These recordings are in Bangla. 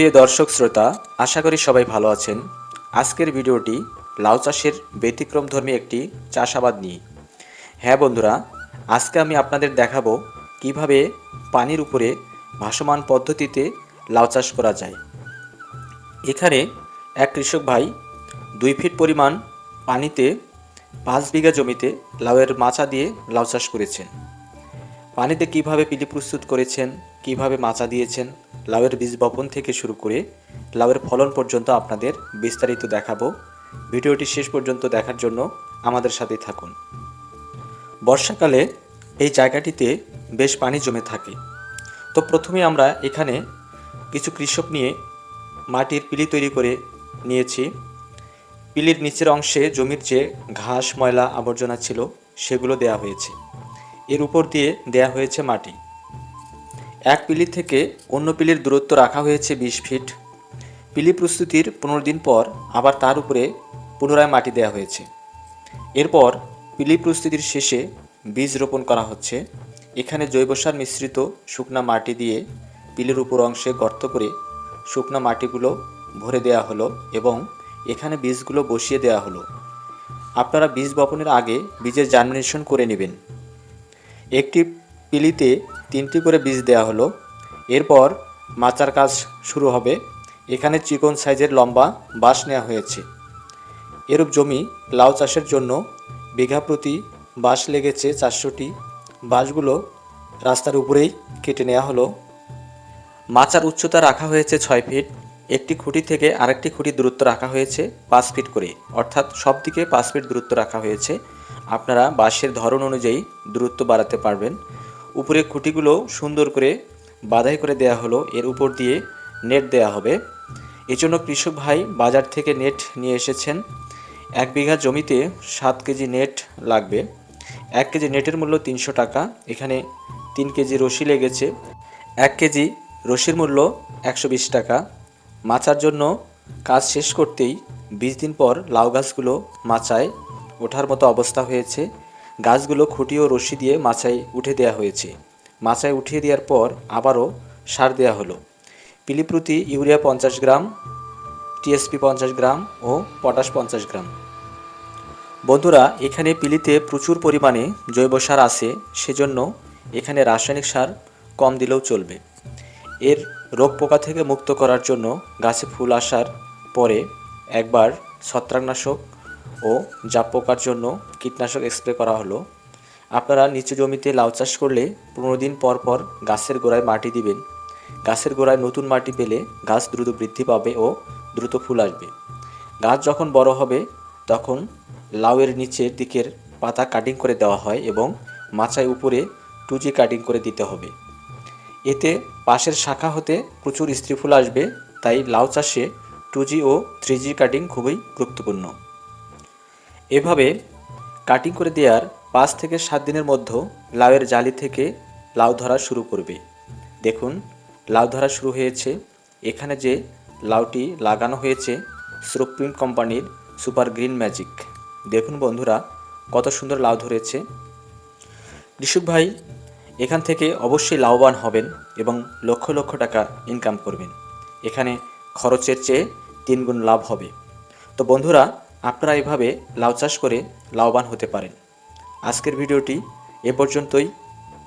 প্রিয় দর্শক শ্রোতা, আশা করি সবাই ভালো আছেন। আজকের ভিডিওটি লাউ চাষের ব্যতিক্রমধর্মী একটি চাষাবাদ নিয়ে। হ্যাঁ বন্ধুরা, আজকে আমি আপনাদের দেখাবো কীভাবে পানির উপরে ভাসমান পদ্ধতিতে লাউ চাষ করা যায়। এখানে এক কৃষক ভাই দুই ফিট পরিমাণ পানিতে পাঁচ বিঘা জমিতে লাউয়ের মাচা দিয়ে লাউ চাষ করেছেন। পানিতে কীভাবে পিলি প্রস্তুত করেছেন কীভাবে মাচা দিয়েছেন? লাউয়ের বীজ বপন থেকে শুরু করে লাউয়ের ফলন পর্যন্ত আপনাদের বিস্তারিত দেখাবো। ভিডিওটি শেষ পর্যন্ত দেখার জন্য আমাদের সাথে থাকুন। বর্ষাকালে এই জায়গাটিতে বেশ পানি জমে থাকে। তো প্রথমে আমরা এখানে কিছু কৃষক নিয়ে মাটির পিলি তৈরি করে নিয়েছি। পিলির নিচের অংশে জমির যে ঘাস, ময়লা, আবর্জনা ছিল সেগুলো দেয়া হয়েছে। এর উপর দিয়ে দেয়া হয়েছে মাটি। এক পিলি থেকে অন্য পিলির দূরত্ব রাখা হয়েছে বিশ ফিট। পিলি প্রস্তুতির পনেরো দিন পর আবার তার উপরে পুনরায় মাটি দেওয়া হয়েছে। এরপর পিলি প্রস্তুতির শেষে বীজ রোপণ করা হচ্ছে। এখানে জৈব সার মিশ্রিত শুকনা মাটি দিয়ে পিলের উপর অংশে গর্ত করে শুকনা মাটিগুলো ভরে দেওয়া হলো এবং এখানে বীজগুলো বসিয়ে দেওয়া হলো। আপনারা বীজ বপনের আগে বীজের জার্মিনেশন করে নেবেন। একটি পিলিতে তিনটি করে বীজ দেওয়া হলো। এরপর মাচার কাজ শুরু হবে। এখানে চিকন সাইজের লম্বা বাঁশ নেওয়া হয়েছে। এরূপ জমি লাউ চাষের জন্য বিঘা প্রতি বাঁশ লেগেছে চারশোটি। বাঁশগুলো রাস্তার উপরেই কেটে নেওয়া হলো। মাচার উচ্চতা রাখা হয়েছে ছয় ফিট। একটি খুঁটি থেকে আরেকটি খুঁটি দূরত্ব রাখা হয়েছে পাঁচ ফিট করে। অর্থাৎ সব দিকে পাঁচ ফিট দূরত্ব রাখা হয়েছে। আপনারা বাঁশের ধরন অনুযায়ী দূরত্ব বাড়াতে পারবেন। উপরে খুঁটিগুলো সুন্দর করে বাধাই করে দেয়া হলো। এর উপর দিয়ে নেট দেয়া হবে। এজন্য কৃষক ভাই বাজার থেকে নেট নিয়ে এসেছেন। এক বিঘা জমিতে সাত কেজি নেট লাগবে। এক কেজি নেটের মূল্য তিনশো টাকা। এখানে তিন কেজি রশি লেগেছে। এক কেজি রশির মূল্য একশো বিশ টাকা। মাচার জন্য কাজ শেষ করতেই বিশ দিন পর লাউ গাছগুলো মাচায় ওঠার মতো অবস্থা হয়েছে। গাছগুলো খুঁটি ও রশি দিয়ে মাচায় উঠে দেওয়া হয়েছে। মাচায় উঠিয়ে দেওয়ার পর আবারও সার দেওয়া হলো। পিলি প্রতি ইউরিয়া পঞ্চাশ গ্রাম, টিএসপি পঞ্চাশ গ্রাম ও পটাশ পঞ্চাশ গ্রাম। বন্ধুরা, এখানে পিলিতে প্রচুর পরিমাণে জৈব সার আছে, সেজন্য এখানে রাসায়নিক সার কম দিলেও চলবে। এর রোগ পোকা থেকে মুক্ত করার জন্য গাছে ফুল আসার পরে একবার ছত্রাকনাশক ও জাপ পোকার জন্য কীটনাশক স্প্রে করা হলো। আপনারা নিচু জমিতে লাউ চাষ করলে পনেরো দিন পর পর গাছের গোড়ায় মাটি দিবেন। গাছের গোড়ায় নতুন মাটি পেলে গাছ দ্রুত বৃদ্ধি পাবে ও দ্রুত ফুল আসবে। গাছ যখন বড় হবে, তখন লাউয়ের নিচের দিকের পাতা কাটিং করে দেওয়া হয় এবং মাচায় উপরে টুজি কাটিং করে দিতে হবে। এতে পাশের শাখা হতে প্রচুর স্ত্রী ফুল আসবে, তাই লাউ চাষে টু জি ও থ্রি জি কাটিং খুবই গুরুত্বপূর্ণ। এভাবে কাটিং করে দেওয়ার পাঁচ থেকে সাত দিনের মধ্যে লাউয়ের জালি থেকে লাউ ধরা শুরু করবে। দেখুন, লাউ ধরা শুরু হয়েছে। এখানে যে লাউটি লাগানো হয়েছে, সুপ্রিম কোম্পানির সুপার গ্রিন ম্যাজিক। দেখুন বন্ধুরা, কত সুন্দর লাউ ধরেছে। কৃষক ভাই, এখান থেকে অবশ্যই লাভবান হবেন এবং লক্ষ লক্ষ টাকা ইনকাম করবেন। এখানে খরচের চেয়ে তিন গুণ লাভ হবে। তো বন্ধুরা আপনারা এভাবে লাউ চাষ করে লাভবান হতে পারেন। আজকের ভিডিওটি এ পর্যন্তই।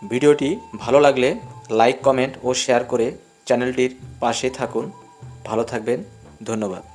ভিডিওটি ভালো লাগলে লাইক, কমেন্ট ও শেয়ার করে চ্যানেলটির পাশে থাকুন। ভালো থাকবেন। ধন্যবাদ।